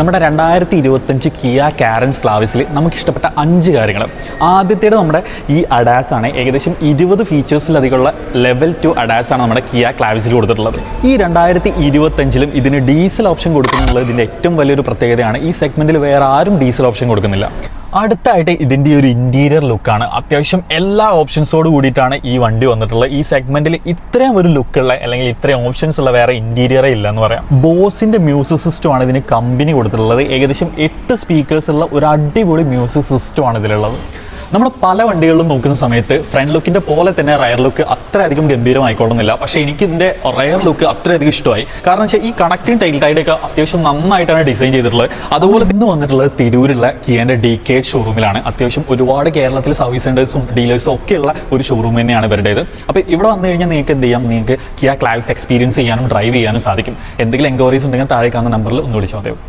നമ്മുടെ രണ്ടായിരത്തി ഇരുപത്തഞ്ച് കിയ കാരൻസ് ക്ലാവിസിൽ നമുക്ക് ഇഷ്ടപ്പെട്ട അഞ്ച് കാര്യങ്ങൾ ആദ്യത്തേത് നമ്മുടെ ഈ അഡാസ് ആണ്. ഏകദേശം ഇരുപത് ഫീച്ചേഴ്സിലധികമുള്ള ലെവൽ ടു അഡാസ് ആണ് നമ്മുടെ കിയ ക്ലാവിസിൽ കൊടുത്തിട്ടുള്ളത്. ഈ രണ്ടായിരത്തി ഇരുപത്തഞ്ചിലും ഇതിന് ഡീസൽ ഓപ്ഷൻ കൊടുക്കുന്നുള്ളത് ഇതിന്റെ ഏറ്റവും വലിയൊരു പ്രത്യേകതയാണ് ഈ സെഗ്മെന്റിൽ വേറെ ആരും ഡീസൽ ഓപ്ഷൻ കൊടുക്കുന്നില്ല. അടുത്തായിട്ട് ഇതിന്റെ ഒരു ഇന്റീരിയർ ലുക്കാണ് അത്യാവശ്യം എല്ലാ ഓപ്ഷൻസോട് കൂടിയിട്ടാണ് ഈ വണ്ടി വന്നിട്ടുള്ളത്. ഈ സെഗ്മെന്റിൽ ഇത്രയും ഒരു ലുക്കുള്ള അല്ലെങ്കിൽ ഇത്രയും ഓപ്ഷൻസ് ഉള്ള വേറെ ഇന്റീരിയറേ ഇല്ല എന്ന് പറയാം. ബോസിന്റെ മ്യൂസിക് സിസ്റ്റമാണ് ഇതിന് കമ്പനി കൊടുത്തിട്ടുള്ളത്. ഏകദേശം എട്ട് സ്പീക്കേഴ്സ് ഉള്ള ഒരു അടിപൊളി മ്യൂസിക് സിസ്റ്റമാണ് ഇതിലുള്ളത്. നമ്മൾ പല വണ്ടികളിലും നോക്കുന്ന സമയത്ത് ഫ്രണ്ട് ലുക്കിന്റെ പോലെ തന്നെ റയർ ലുക്ക് അത്രയധികം ഗംഭീരമായിക്കൊള്ളുന്നില്ല. പക്ഷേ എനിക്ക് ഇതിന്റെ റയർ ലുക്ക് അത്രയധികം ഇഷ്ടമായി. കാരണം വെച്ചാൽ ഈ കണക്റ്റിംഗ് ടൈൽ ടൈഡ് ഒക്കെ അത്യാവശ്യം നന്നായിട്ടാണ് ഡിസൈൻ ചെയ്തിട്ടുള്ളത്. അതുപോലെ ഇന്ന് വന്നിട്ടുള്ളത് തിരൂരുള്ള കിയന്റെ ഡി കെ ഷോറൂമിലാണ് അത്യാവശ്യം ഒരുപാട് കേരളത്തിലെ സർവീസ് സെന്റേഴ്സും ഡീലേഴ്സും ഒക്കെയുള്ള ഒരു ഷോറൂം തന്നെയാണ് ഇവരുടേത്. അപ്പോൾ ഇവിടെ വന്നു കഴിഞ്ഞാൽ നിങ്ങൾക്ക് എന്ത് ചെയ്യാം? നിങ്ങൾക്ക് കിയ ക്ലാവിസ് എക്സ്പീരിയൻസ് ചെയ്യാനും ഡ്രൈവ് ചെയ്യാനും സാധിക്കും. എന്തെങ്കിലും എൻക്വയറീസ് ഉണ്ടെങ്കിൽ താഴെ കാണുന്ന നമ്പറിൽ ഒന്ന് വിളിച്ചാൽ മതിയാവും.